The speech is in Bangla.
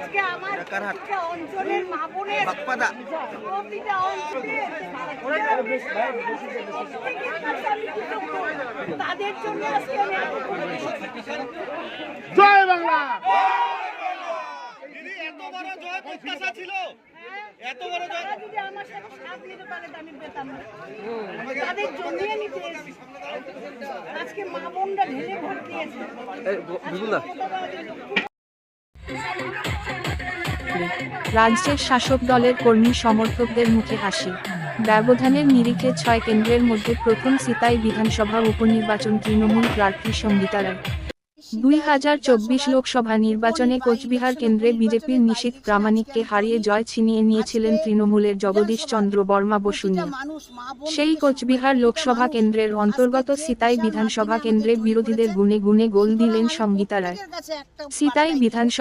আজকে আমার। প্রতিটা অঞ্চলের মা বোনের প্রতিটা তাদের জন্য আজকে আমি এত করেছি। জয় বাংলা। দিদি এত বড় জয় প্রত্যাশা ছিল। এত বড় জয় যদি আমার সাথে সাথ নিতে পারে আমি পেতাম না। তাদের জমিয়ে নিতে আজকে মা বোনরা ঢেলে ভোট দিয়েছে। রাজ্যের শাসক দলের কর্মী সমর্থকদের মুখে হাসি। ব্যবধানের নিরিখে ছয় কেন্দ্রের মধ্যে প্রথম সিতাই বিধানসভা উপনির্বাচন তৃণমূল প্রার্থী সঙ্গীতা রায়। দুই হাজার চব্বিশ লোকসভা নির্বাচনে কোচবিহার কেন্দ্রে বিজেপির নিশীত প্রামাণিককে হারিয়ে জয় ছিনিয়ে নিয়েছিলেন তৃণমূলের জগদীশ চন্দ্র বর্মা বসুনিয়া সেই কোচবিহার লোকসভা কেন্দ্রের অন্তর্গত সিতাই বিধানসভা কেন্দ্রে বিরোধীদের গুণে গুণে গোল দিলেন সঙ্গীতা রায়। সিতাই বিধানসভা